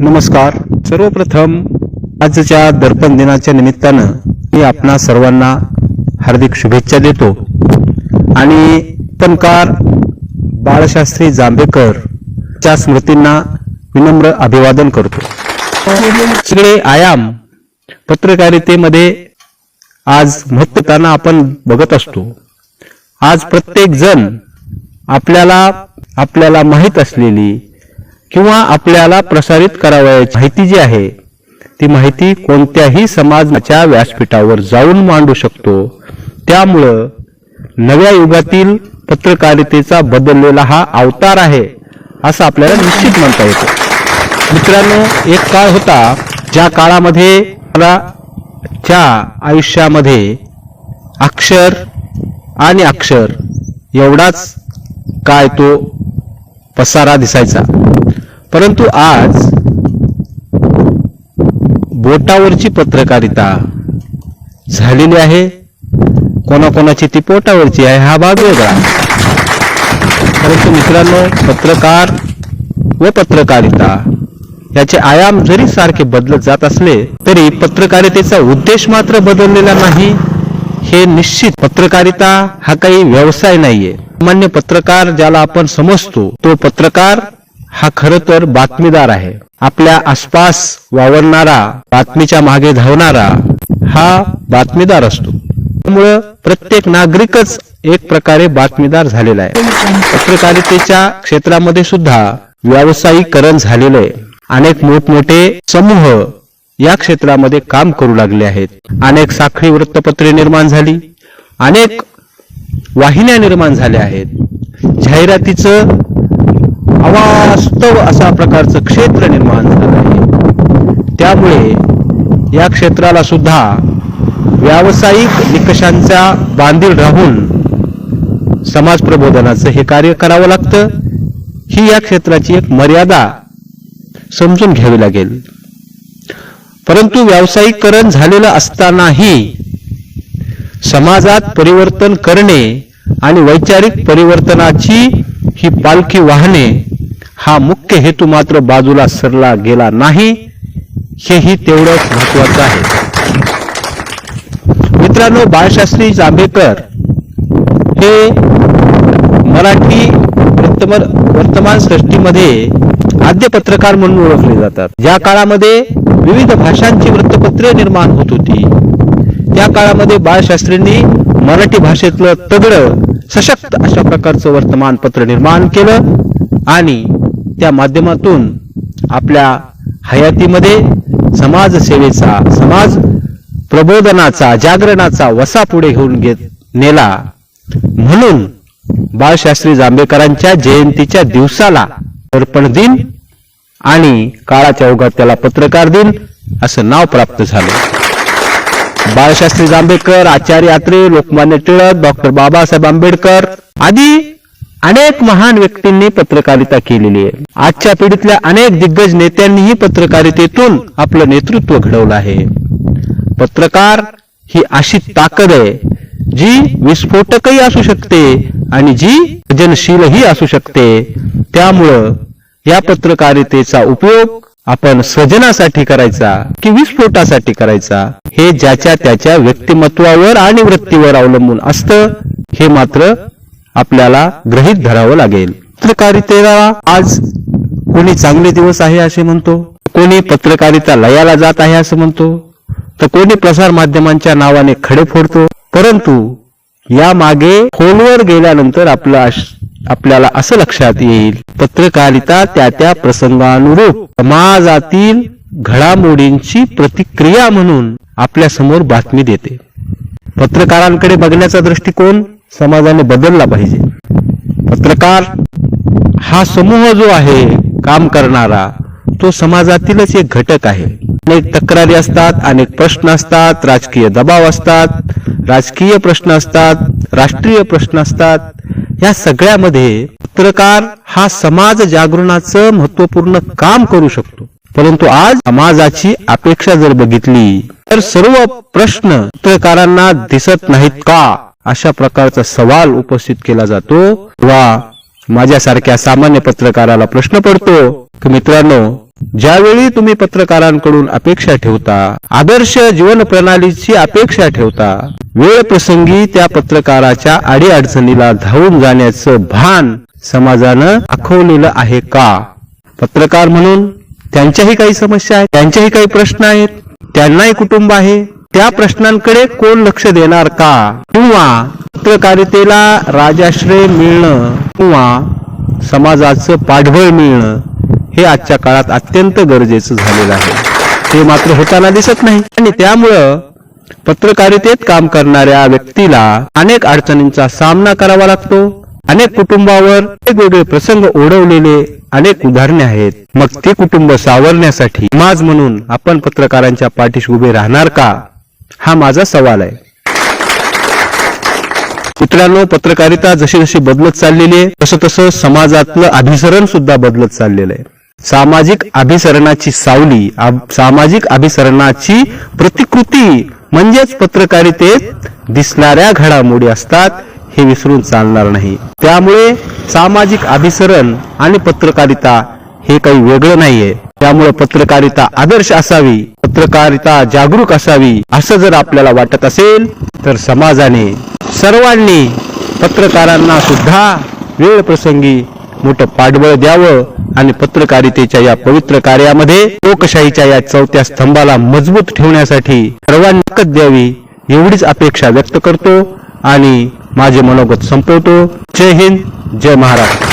नमस्कार. सर्वप्रथम आजच्या दर्पण दिनाच्या निमित्तानं मी आपणा सर्वांना हार्दिक शुभेच्छा देतो. आणि पणकार बाळशास्त्री जांभेकर च्या स्मृतींना विनम्र अभिवादन करतो. सगळे आयाम पत्रकारितेमध्ये आज महत्वताना आपण बघत असतो. आज प्रत्येक जण आपल्याला आपल्याला माहीत असलेली किंवा आपल्याला प्रसारित करावयाची माहिती जी आहे ती माहिती कोणत्याही समाजाच्या व्यासपीठावर जाऊन मांडू शकतो. त्यामुळं नव्या युगातील पत्रकारितेचा बदललेला हा अवतार आहे असं आपल्याला निश्चित म्हणता येतं. मित्रांनो एक काळ होता ज्या काळामध्ये मला च्या आयुष्यामध्ये अक्षर आणि अक्षर एवढाच काय तो पसारा दिसायचा. परंतु आज बोटावरची पत्रकारिता झालेली आहे. कोणाकोणाची ती पोटावरची आहे हा भाग वेगळा. परंतु मित्रांनो पत्रकार व पत्रकारिता याचे आयाम जरी सारखे बदलत जात असले तरी पत्रकारितेचा उद्देश मात्र बदललेला नाही. हे निश्चित. पत्रकारिता हा काही व्यवसाय नाहीये. सामान्य पत्रकार ज्याला आपण समजतो तो पत्रकार हा खर तर बातमीदार आहे. आपल्या आसपास वावरणारा बातमीच्या मागे धावणारा हा बातमीदार असतो. त्यामुळं प्रत्येक नागरिकच एक प्रकारे बातमीदार झालेला आहे. पत्रकारितेच्या क्षेत्रामध्ये सुद्धा व्यावसायिकरण झालेलं आहे. अनेक मोठमोठे समूह या क्षेत्रामध्ये काम करू लागले आहेत. अनेक साखळी वृत्तपत्रे निर्माण झाली. अनेक वाहिन्या निर्माण झाल्या आहेत. जाहिरातीचं अवास्तव असा प्रकारचं क्षेत्र निर्माण झालं आहे. त्यामुळे या क्षेत्राला सुद्धा व्यावसायिक निकषांच्या बांधील राहून समाज प्रबोधनाचं हे कार्य करावं लागतं. ही या क्षेत्राची एक मर्यादा समजून घ्यावी लागेल. परंतु व्यावसायिकरण झालेलं असतानाही समाजात परिवर्तन करणे आणि वैचारिक परिवर्तनाची ही पालखी वाहणे हा मुख्य हेतू मात्र बाजूला सरला गेला नाही हेही तेवढंच महत्वाचं आहे. मित्रांनो बाळशास्त्री जांभेकर हे मराठी वर्तमान वर्तमान सृष्टीमध्ये आद्य पत्रकार म्हणून ओळखले जातात. ज्या काळामध्ये विविध भाषांची वृत्तपत्रे निर्माण होत होती त्या काळामध्ये बाळशास्त्रींनी मराठी भाषेतलं तगडं सशक्त अशा प्रकारचं वर्तमानपत्र निर्माण केलं आणि त्या माध्यमातून आपल्या हयातीमध्ये समाजसेवेचा समाज प्रबोधनाचा जागरणाचा वसा पुढे घेऊन घेत नेला. म्हणून बाळशास्त्री जांभेकरांच्या जयंतीच्या दिवसाला अर्पण दिन आणि काळाच्या ओघात त्याला पत्रकार दिन असं नाव प्राप्त झालं. बाळशास्त्री जांभेकर आचार्य यात्रे लोकमान्य टिळक डॉक्टर बाबासाहेब आंबेडकर आदी अनेक महान व्यक्तींनी पत्रकारिता केलेली आहे. आजच्या पिढीतल्या अनेक दिग्गज नेत्यांनीही पत्रकारितेतून आपलं नेतृत्व घडवलं आहे. पत्रकार ही अशी ताकद आहे जी विस्फोटकही असू शकते आणि जी जनशीलही असू शकते. त्यामुळं या पत्रकारितेचा उपयोग आपण स्वजनासाठी करायचा की विस्फोटासाठी करायचा हे ज्याच्या त्याच्या व्यक्तिमत्वावर आणि वृत्तीवर अवलंबून असतं हे मात्र आपल्याला ग्रहित धरावं लागेल. पत्रकारितेला आज कोणी चांगले दिवस आहे असे म्हणतो? कोणी पत्रकारिता लयाला जात आहे असं म्हणतो? तर कोणी प्रसार माध्यमांच्या नावाने खडे फोडतो? परंतु या मागे खोलवर गेल्यानंतर आपलं आपल्याला असं लक्षात येईल. पत्रकारिता त्या त्या प्रसंगानुरूप समाजातील घडामोडींची प्रतिक्रिया म्हणून आपल्यासमोर बातमी देते. पत्रकारांकडे बघण्याचा दृष्टिकोन समाजाने बदलला पाहिजे. पत्रकार हा समूह जो आहे काम करणारा तो समाजातीलच एक घटक आहे. अनेक तक्रारी असतात अनेक प्रश्न असतात राजकीय दबाव असतात राजकीय प्रश्न असतात राष्ट्रीय प्रश्न असतात. या सगळ्यामध्ये पत्रकार हा समाज जागरणाचं महत्त्वपूर्ण काम करू शकतो. परंतु आज समाजाची अपेक्षा जर बघितली तर सर्व प्रश्न पत्रकारांना दिसत नाहीत का? अशा प्रकारचा सवाल उपस्थित केला जातो. वा माझ्यासारख्या सामान्य पत्रकाराला प्रश्न पडतो की मित्रांनो ज्यावेळी तुम्ही पत्रकारांकडून अपेक्षा ठेवता आदर्श जीवन प्रणालीची अपेक्षा ठेवता वेळ प्रसंगी त्या पत्रकाराच्या अडीअडचणीला धावून जाण्याचं भान समाजानं दाखवलेलं आहे का? पत्रकार म्हणून त्यांच्याही काही समस्या आहेत त्यांच्याही काही प्रश्न आहेत त्यांनाही कुटुंब आहे. त्या प्रश्नांकडे कोण लक्ष देणार का? किंवा पत्रकारितेला राजाश्रय मिळणं किंवा समाजाचं पाठबळ मिळणं? हे आजच्या काळात अत्यंत गरजेचं झालेलं आहे. ते मात्र होताना दिसत नाही. आणि त्यामुळं पत्रकारितेत काम करणाऱ्या व्यक्तीला अनेक अडचणींचा सामना करावा लागतो. अनेक कुटुंबावर वेगवेगळे प्रसंग ओढवलेले अनेक उदाहरणे आहेत. मग ते कुटुंब सावरण्यासाठी समाज म्हणून आपण पत्रकारांच्या पाठीशी उभे राहणार का? हा माझा सवाल आहे. मित्रांनो पत्रकारिता जशी जशी बदलत चाललेली आहे तसं तसं समाजातलं अभिसरण सुद्धा बदलत चाललेलं आहे. सामाजिक अभिसरणाची सावली सामाजिक अभिसरणाची प्रतिकृती म्हणजेच पत्रकारितेत दिसणाऱ्या घडामोडी असतात हे विसरून चालणार नाही. त्यामुळे सामाजिक अभिसरण आणि पत्रकारिता हे काही वेगळं नाहीये. त्यामुळे पत्रकारिता आदर्श असावी पत्रकारिता जागरूक असावी असं जर आपल्याला वाटत असेल तर समाजाने सर्वांनी पत्रकारांना सुद्धा वेळ प्रसंगी मोठं पाठबळ द्यावं आणि पत्रकारितेच्या या पवित्र कार्यामध्ये लोकशाहीच्या या चौथ्या स्तंभाला मजबूत ठेवण्यासाठी सर्वांनी नकद द्यावी एवढीच अपेक्षा व्यक्त करतो आणि माझे मनोगत संपवतो. जय हिंद जय महाराष्ट्र.